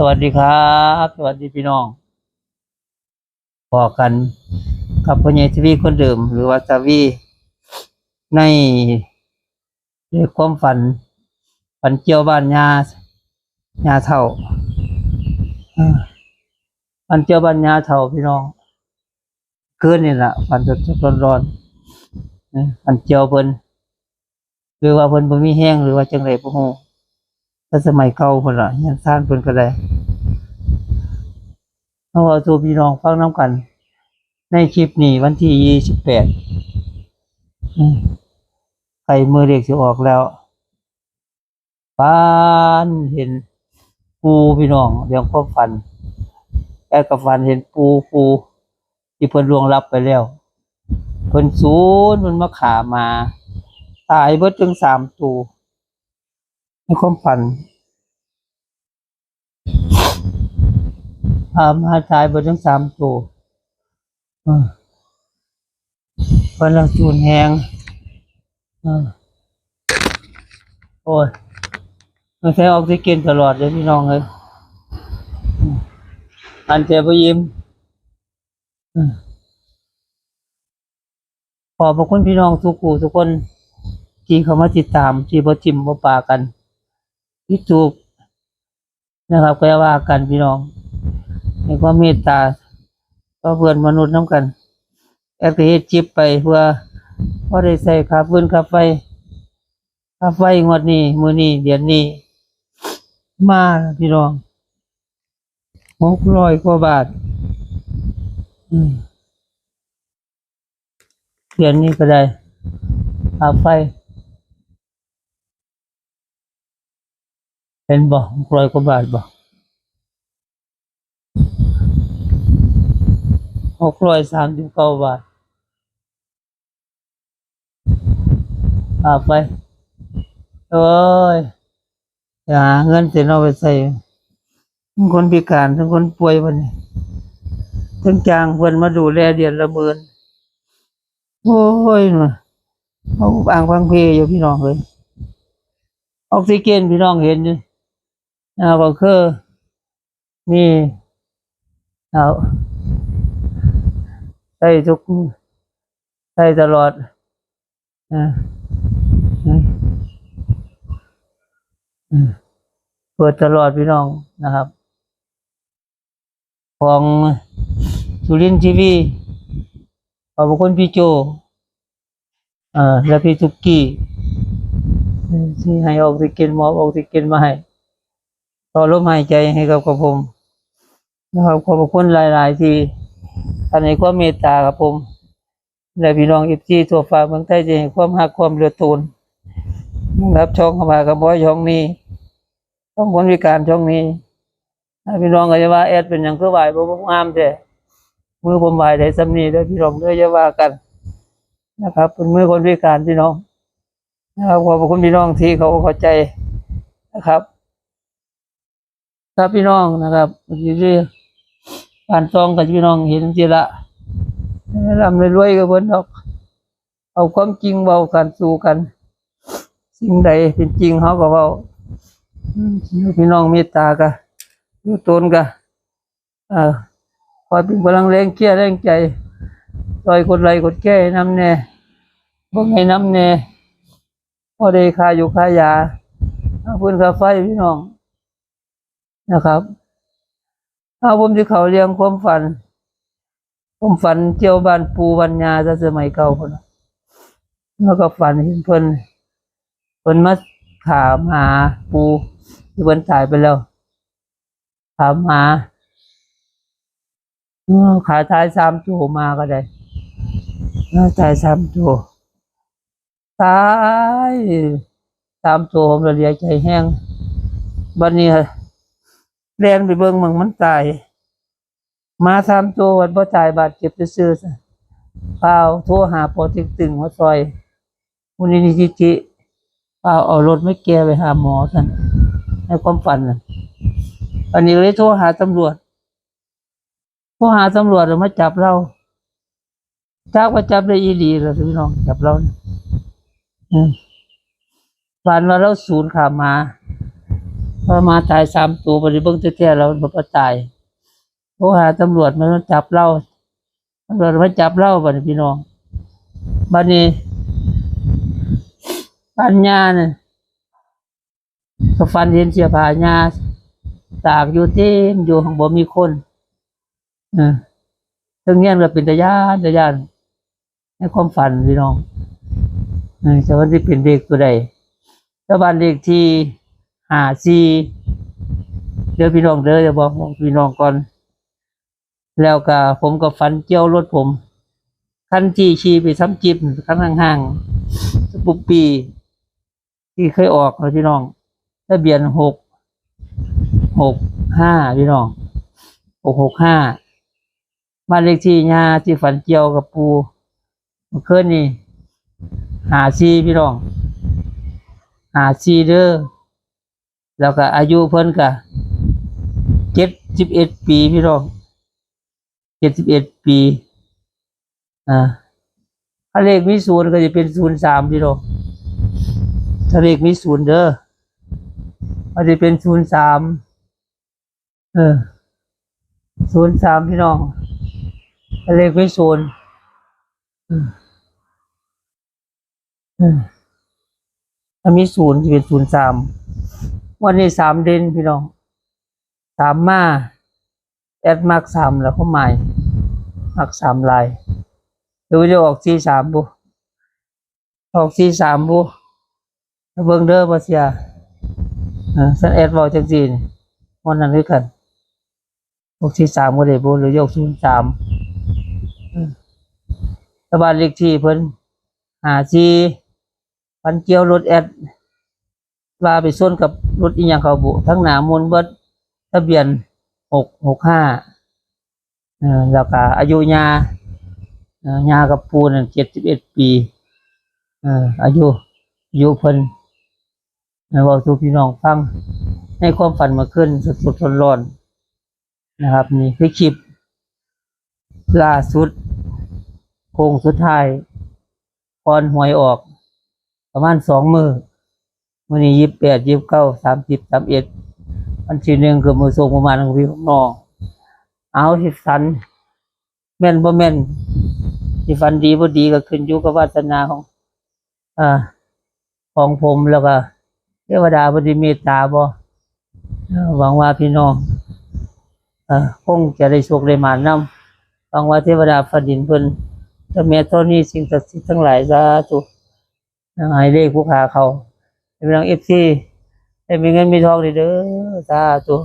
สวัสดีครับ สวัสดีพี่น้องพอกันกับพ่อใหญ่ทวีคนเดิม หรือว่าทวีในในความฝัน ฝันเกี่ยวบ้านยายาเท่าอ่าฝันเกี่ยวบ้านยาเท่าพี่น้องคืนนี่แหละฝันสดร้อนๆนฝันเกี่ยวเพิ่นหรือว่าเพิ่นบ่มีแห้งหรือว่าจังไรบ่ฮู้ถ้าสมัยเก่าคนละยังสร้างเพิ่นก็ได้ เอาว่าตัวพี่น้องฟังน้ำกัน ในคลิปนี้วันที่ยี่สิบแปดไก่มือเด็กสิออกแล้วบ้านเห็นปูพี่น้องเรื่องความฝันแอบกับฝันเห็นปูปูที่เพิ่นลวงรับไปแล้วเพิ่นศูนย์มันมาขามา ตายเบิดถึงสามตัวในความฝันามาตายบนทั้งสามตัวอ่าวันละจูนแหงอโอ้ยมันใช้ออกซิเจนตลอดเลยพี่น้องเลยอันเจ็บยิ้มอืมขอบพระคุณพี่น้องทุกคู่ทุกคนที่เขามาติดตามที่บ่จิมบ่ปากันที่ถูกนะครับก็ว่ากันพี่น้อง ในความเมตตาก็เพื่อนมนุษย์น้ำกันแอดก็เฮ็ดจิบไปเพื่อพอได้ใส่ค่าฟืนค่าไฟค่าไฟงวดนี้มือนี้เดือนนี้ มาพี่น้องหกร้อยกว่าบาทเดือนนี้ก็ได้ค่าไฟเป็นบ่หกร้อยกว่าบาทบ่ หกร้อยสามสิบเก้าบาทอาไป โอ้ยอย่าเงินเสียเอาไปใส่ทั้งคนพิการทั้งคนป่วยวันนี้ทั้งจ้างเพิ่นมาดูแลเดือนละหมื่นโอ้ยมาเอาอ่างพังเพยอยู่พี่น้องเลยออกซิเจนพี่น้องเห็นอยู่นะก็คือนี่เอา ใส่ทุกใส่ตลอดอ่าอืมอืมเปิดตลอดพี่น้องนะครับ ของสุรินทีวีขอบคุณพี่โจเอ่อและพี่ทุกกี้ที่ให้ออกซิเจนมอบออกซิเจนมาให้ต่อลมหายใจให้กับกับผมนะครับขอบคุณหลาย ๆ ที่ ท่านในความเมตตากับผมและพี่น้องอิฟซีทั่วฟ้าเมืองไทยจะให้ความหักความเรือตูนนะครับช่องเข้ามากับบอยช่องนี้ช่องคนวิการช่องนี้ถ้าพี่น้องก็จะว่าแอดเป็นอย่างเครือไหวบ่บ่งามแต่มือผมไหวได้สำนีเด้อพี่น้องด้อจะว่ากันนะครับ เป็นมือคนวิการพี่น้องนะครับขอบคุณพี่น้องที่เขาเข้าใจนะครับ ครับพี่น้องนะครับอยู่ที่ การซองกับพี่น้องเห็นทีละลำรวยกับเพิ่นดอก เอาความจริงเบากันสู่กัน สิ่งใดเป็นจริงเขาก็เบาพี่น้องเมตตากะอยู่ตนกะอ่อคอยเป็นพลังแรงเกี้ยแรงใจซอยคนไรคนแก่น้ำแน่บ่ให้น้ำแน่พอได้ค่าอยู่ค่ายาเอาพื้นค่าไฟพี่น้องนะครับ เอาผมที่เขาเรียงความฝัน ผมฝันเจียวบ้านปูบัญญาจะสมัยเก่าคนแล้วก็ฝันเห็นเพิ่นเพิ่นมาถามหาปูที่เพิ่นตายไปแล้ว ถามหาขาท้ายสามตัวมาก็ได้ขาท้ายสามตัวตายสามตัวผมเลียใจแห้งบัดนี้ แล่นไปเบิ่งมันมันตายมาทำตัววันบ่ตายบาดเจ็บซื่อเปล่าโทรหาปอติกตึงมาซอยมูลนิธิจิเปล่าเอารถไม่แก่ไปหาหมอท่านในความฝันน่ะอันนี้เลยโทรหาตำรวจโทรหาตำรวจแล้วมาจับเราจับว่าจับได้อีหลีแล้วพี่น้องจับเรานะฝันว่าเราสูญขามา พอมาตายสามตัวบริเบิ้งแท้ๆแล้วมันก็ตายโทรหาตำรวจมันมาจับเราตำรวจมาจับเราบัดพี่น้องบัดนี้ปัญญาเนี่ยก็ฟันเห็นเสียผาญาตากอยู่เต็มอยู่ของบ่มีคนเออทั้งเงี้ยก็เป็นตะยานตะยานในความฝันพี่น้องเออแต่ว่าที่เป็นเด็กตัวใดถ้าบ้านเด็กที่ หาซีเดี๋ยวพี่น้องเด้อจะบอกพี่น้องก่อน แล้วก็ผมก็ฝันเกี่ยวรถผมคันที่ขี่ไปซ้ำจิบคันห่างๆสปุปปี ที่เคยออกนะพี่น้องทะเบียนหกหกห้าพี่น้องหกหกห้าบ้านเลขที่ยาที่ฝันเกี่ยวกับปูเมื่อคืนนี่หาซีพี่น้องหาซีเด้อ แล้วก็อายุเพิ่นก็เจ็ดสิบเอ็ดปีพี่น้องเจ็ดสิบเอ็ดปี อ่า ถ้าเลขมีศูนย์ก็จะเป็นศูนย์สามพี่น้องถ้าเลขมีศูนย์เด้อมันจะเป็นศูนย์สามเออศูนย์สามพี่น้องถ้าเลขมีศูนย์อืมเออถ้ามีศูนย์จะเป็นศูนย์สาม วันนี้สามเด่นพี่น้องสามมาแอดมากสามแล้วก็หมายมากสามลายหรือว่าจะออกสี่สามบุออกสี่สามบุเบิ่งเด้อบ่เสียเออสันแอดว้าจังซีนวันนั้นด้วยกันยกที่สามก็ได้บ่หรือยกศูนย์สามเออตะบานเลขที่เพิ่นหาซีพันเกี่ยวรถแอด ว่าไปส้นกับรถอีหยังเขาบุ ทั้งหนามนเบิดทะเบียนหกหกห้าแล้วก็อายุยาเอ่อยากับปูนั่เจ็ดสิบเอ็ดปีอายุอยู่เพิ่นในวาสู่พี่น้องฟังในความฝันมาขึ้นสดสดๆร้อนๆนะครับ นี่คือคลิปล่าสุด โค้งสุดท้ายพรหวยออก ประมาณสองมือ วันนี้ยี่สิบแปดยี่สิบเก้าสามสิบสามเอ็ดวันที่หนึ่งคือมือส่งประมาณของพี่ของน้องเอาสิสันแม่นบ่แม่นสิฟันดีบ่ดีก็ขึ้นอยู่กับวาสนาของอ่าของผมแล้วก็เทวดาบดีเมตตาบ่หวังว่าพี่น้องเอ่อคงจะได้โชคได้หมานำหวังว่าเทวดาฟ้าดินเพิ่นจ้าแม่ธรณีสิ่งศักดิ์สิทธิ์ทั้งหลายสาธุให้เลขผู้ขาเขา พี่น้อง FC ให้มีเงินมีทองด้เด้อสาธุ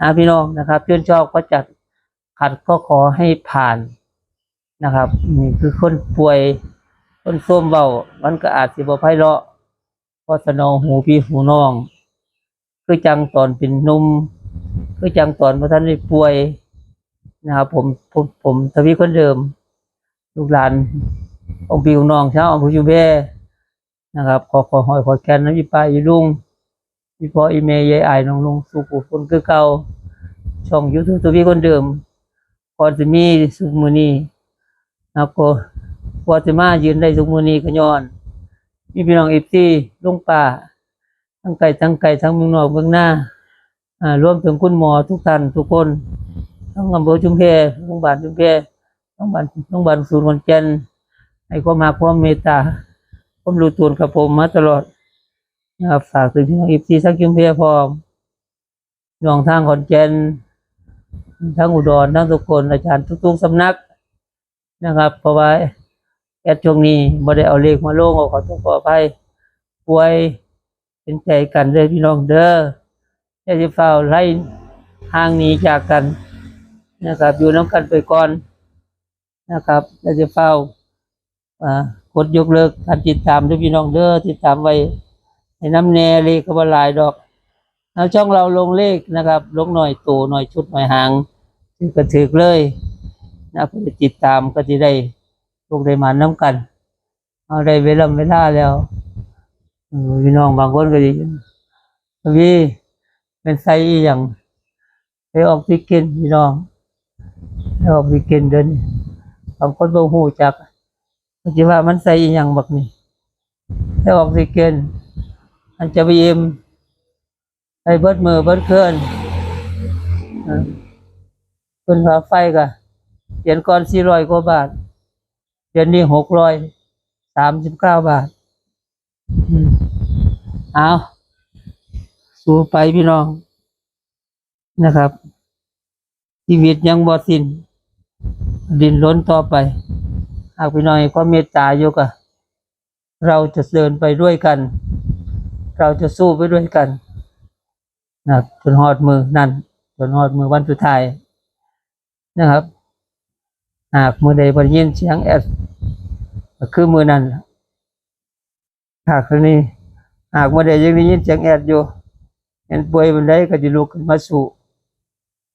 อ่าพี่น้องนะครับชื่นชอบก็จัดขัดก็ขอให้ผ่านนะครับนี่คือคนป่วยคนส้มเบามันก็อาจสิบ่ไพเราะเพราะสนองหูพี่หูน้องคือจังตอนเป็นนุ่มคือจังตอนพระท่านได้ป่วยนะครับผมผมผมทวีคนเดิม ลูกหลานองค์พี่ของน้องชาวอำเภอชุมแพ นะครับ ขอขอหอยขอแกนน้ำพี่ป้าอยู่ลุงพี่พ่ออีเมย์ยายไอ้น้องลุงสุขุคนคือเก่าช่องยูทูบทวีคนเดิมก่อจะมีสุขมือนี้นะครับก็พอจะมายืนได้ทุกมือนี้ก็ย้อน มีพี่น้องเอฟซีลุงป่าทั้งไก่ทั้งไก่ทั้งเมืองนอกเมืองหน้าอ่ารวมถึงคุณหมอทุกท่านทุกคนทั้งอำเภอชุมแพโรงพยาบาลชุมแพโรงพยาบาลโรงพยาบาลศูนย์ขอนแก่นให้ความมาความเมตตา ความรู้ตัวกับผมมาตลอดนะครับฝากถึงพี่น้องเอฟซีทั้งชุมแพพร้อมน้องทางขอนแก่นทั้งอุดรทั้งทุกคนอาจารย์ทุกๆสำนักนะครับ เพราะว่าแอดช่วงนี้บ่ได้เอาเลขมาลงขอโทษขออภัยป่วยเป็นใจกันเด้อพี่น้องเด้ออย่าจะเฝ้าไล่ห่างหนีจากกันนะครับ อยู่น้ำกันไปก่อนนะครับอย่าจะเฝ้าอ่า กดยกเลิกการติดตามด้วยพี่น้องเด้อติดตามไว้ในน้ำแน่เลขก็บ่หลายดอกเอาช่องเราลงเลขนะครับ ลงหน่อยโตหน่อยชุดหน่อยหางถือกระถือเลยนะผู้ติดตามก็จะได้ลูกได้มาน้ำกัน เอาได้เวลาเวลาแล้วพี่น้องบางคนก็ดีพี่เป็นไซอย่างไปออกซิเกนพี่น้องไปออกซิเกนเดินบางคนบ่ฮู้จัก ก็สิว่ามันใส่อหย่างบักนี่ไปออกซิเกนอันจะไปเอ็มไอ้เบิดมือเบิดเคลื่อนอ่าเพิ่นว่าไฟก็เดือนก่อนสี่ร้อยกว่าบาทเดือนนี้หกร้อยสามสิบเก้าบาทเอาสู้ไปพี่น้องนะครับ ชีวิตยังบ่สิ้นดินล้นต่อไป หากพี่น้องความเมตตาอยู่กับเราจะเดินไปด้วยกัน เราจะสู้ไปด้วยกันนะครับจนหอดมือนั่นจนหอดมือวันสุดท้ายนะครับหากมือใดบริยินเสียงแอดคือมือนั้นหากคนนี้หากมือใดยังได้ยินเสียงแอดอยู่เห็นป่วยมันได้ก็จะลุกขึ้นมาสู้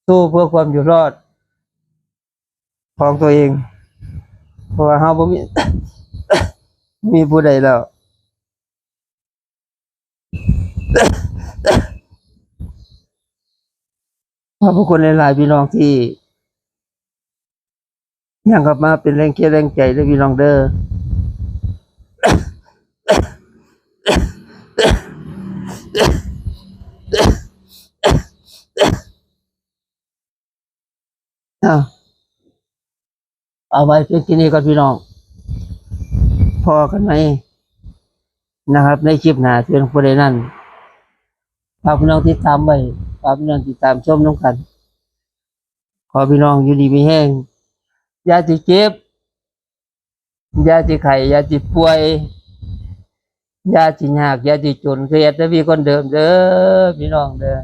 สู้เพื่อความอยู่รอดของตัวเอง เพราะว่าเฮาบ่มี มีผู้ใดแล้ว ขอบพระคุณหลายๆพี่น้องที่ยังกลับมาเป็นแรงเชียแรงใจและพี่น้องเด้ออ้าว เอาไว้เพียงที่นี้ก่อนพี่น้อง พอกันไหมนะครับ ในคลิปหนาเพื่อนผู้ใดนั่นฝากพี่น้องติดตามไว้ฝากพี่น้องติดตามชมน้องกัน ขอพี่น้องอยู่ดีมีแห้งอยาติเจ็บอยาติไข่อยาติป่วยอยาติยากอยาติจนเครียดแต่พี่คนเดิมเด้อพี่น้องเด้อ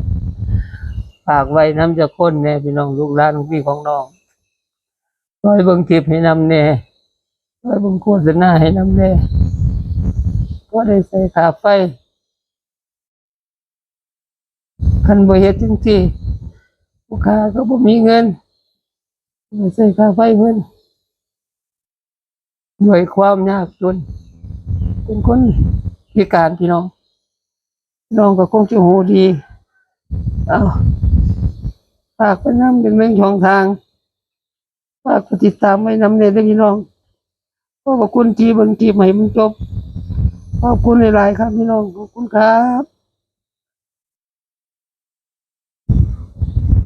ฝากไว้น้ำจะค้นแน่พี่น้องลูกหลานของพี่ของน้อง คอยเบิ่งคลิปให้นำแน่คอยเบิ่งโฆษณาให้นำแน่ก็ได้ใส่ขาไฟคันบ่เฮ็ดจังซี่ลูกค้าก็บ่มีเงินใส่ค่าไฟเงินด้วยความยากจนเป็นคนพิการพี่น้อง น้องก็คงจะหูดี เอาฝากไปนำเป็นเรื่องช่องทาง ฝากกดติดตามไว้นำเนยด้อพี่น้องขอบคุณทีเบิ่งทีให้มันจบ ขอบคุณหลายๆครับพี่น้อง ขอบคุณครับ